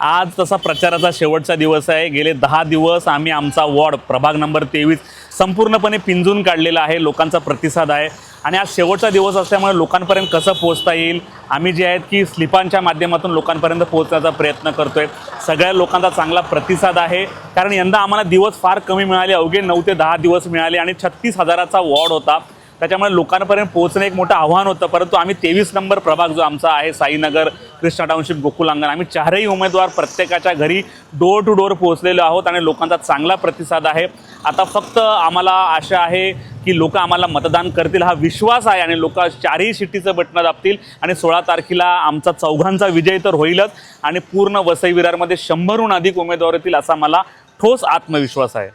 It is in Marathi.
आज तसा प्रचाराचा शेवटचा दिवस आहे. गेले दहा दिवस आम्ही आमचा वॉर्ड प्रभाग नंबर तेवीस संपूर्णपणे पिंजून काढलेला आहे. लोकांचा प्रतिसाद आहे. आणि आज शेवटचा दिवस असल्यामुळे लोकांपर्यंत कसं पोहोचता येईल? आम्ही जे आहेत की स्लिपांच्या माध्यमातून लोकांपर्यंत पोहोचण्याचा प्रयत्न करतोय. सगळ्या लोकांचा चांगला प्रतिसाद आहे. कारण यंदा आम्हाला दिवस फार कमी मिळाले. अवघे नऊ ते दहा दिवस मिळाले आणि छत्तीस हजाराचा वॉर्ड होता. त्याच्यामुळे लोकांपर्यंत पोहोचणं एक मोठं आव्हान होतं. परंतु आम्ही तेवीस नंबर प्रभाग जो आमचा आहे साईनगर कृष्णा टाउनशिप गोकुलांगण आम्ही चारही उमेदवार प्रत्येकाच्या घरी डोर टू डोर पोहोचलेलो आहोत आणि लोकांचा चांगला प्रतिसाद आहे. आता फक्त आम्हाला आशा आहे की लोक आम्हाला मतदान करतील हा विश्वास आहे आणि लोक चारही सिटीचं बटणं दाबतील आणि सोळा तारखेला आमचा चौघांचा विजय तर होईलच आणि पूर्ण वसई विरारमध्ये शंभरहून अधिक उमेदवार येतील असा मला ठोस आत्मविश्वास आहे.